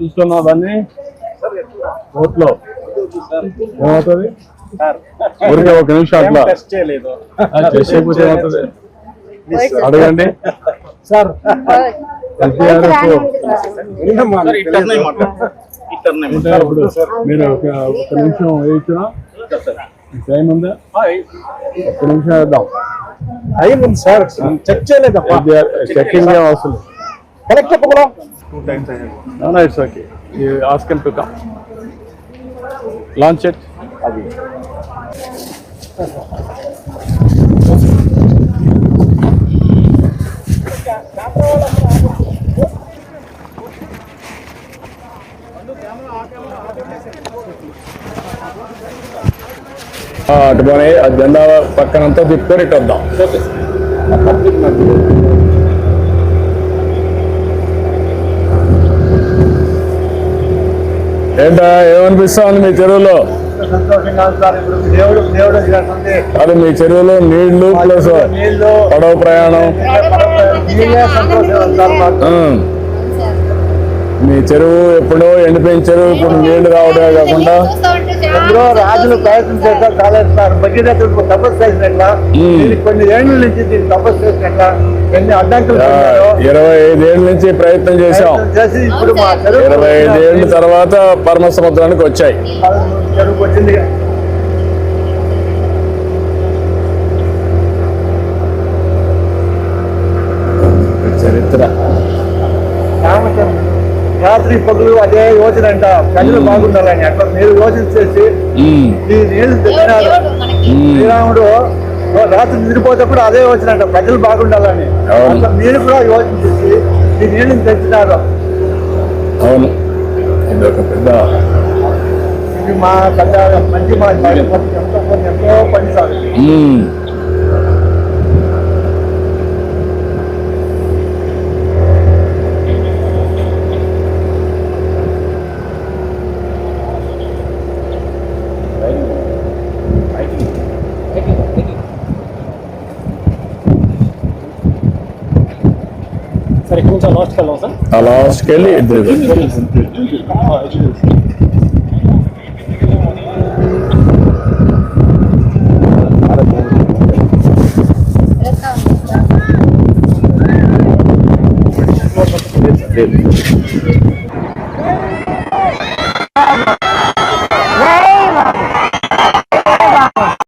చూస్తున్నావు దాన్ని ఓట్లో ఏమవుతుంది? ఊరికే ఒక నిమిషం అట్లా. టెస్ట్ ఏమవుతుంది? అడగండి. సార్. మీరు ఒక ఒక నిమిషం వేయించినా? టైం ఉందా? ఒక్క నిమిషం వేద్దాం. అయ్యింది సార్. చెక్ చేయలేదప్పా. Checking ఏం అవసరం కరెక్ట్ చెప్పకుండా No, no, it's okay. You ask him to come. Launch it. అది ఆ, అటు పోనీ ఆ జెండా పక్కనంతా తిప్పుకొని ఇటు వద్దాం ఏంటా ఏమనిపిస్తా ఉంది మీ చెరువులో అది మీ చెరువులో నీళ్ళు ప్లస్ పడవ ప్రయాణం నీళ్ళే సంతోషం ఉంది సార్ మాకు ఆ. మీ చెరువు ఎప్పుడో ఎండిపోయిన చెరువు ఇప్పుడు నీళ్ళు రావడమే కాకుండా అందులో రాజులు ప్రయత్నం చేస్తారు కాలేదు సార్ భగీరథుడు తపస్సు చేసినట్ల కొన్ని ఏళ్ళ నుంచి దీన్ని తపస్సు చేసినట్ల ఎన్ని అడ్డంకులు ఇరవై ఐదేళ్ళ నుంచి ప్రయత్నం చేశాం. ప్రయత్నం చేసి ఇప్పుడు మా చెరువు ఇరవై ఐదేళ్ళ తర్వాత పరమ సముద్రానికి వచ్చాయి. చెరువుకు వచ్చింది. చరిత్ర. రాత్రి పగులు అదే యోచన అంట ప్రజలు బాగుండాలని. అట్లా మీరు యోచన చేసి ఉమ్, ఈ ఉమ్. శ్రీరాముడు రాత్రి నిద్రపోతేప్పుడు అదే యోచన అంట ప్రజలు బాగుండాలని. అవును. అట్లా మీరు కూడా యోచన చేసి ఈ నీళ్ళని తెచ్చినారు. అవును. ఇది ఒక పెద్ద ఇది మా పెద్ద మంచి మా ఎంతో పని ఎంతో Maar ik moet al hard gaan lossen. Alas, Kelly, de Thank you.